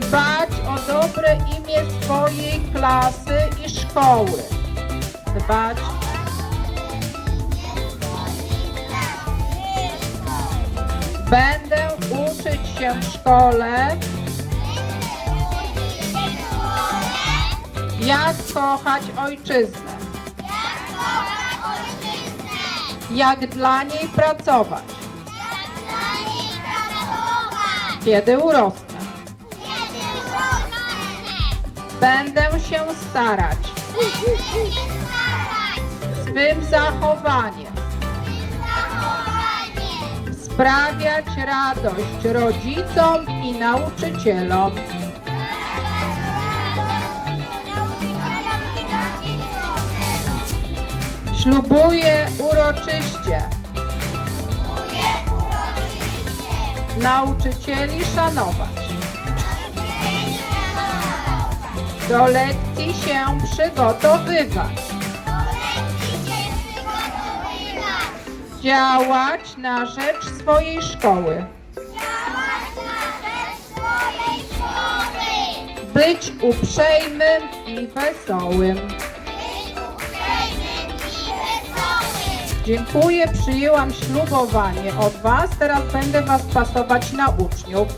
dbać o dobre imię swojej klasy i szkoły. Dbać. Będę uczyć się w szkole, jak kochać ojczyznę, jak dla niej pracować, kiedy urosnę. Będę się starać. Swym zachowaniem sprawiać radość rodzicom i nauczycielom. Ślubuję uroczyście nauczycieli szanować. Do lekcji się przygotowywać. Działać na rzecz swojej szkoły. Być uprzejmym i wesołym. Dziękuję, przyjęłam ślubowanie od Was. Teraz będę Was pasować na uczniów.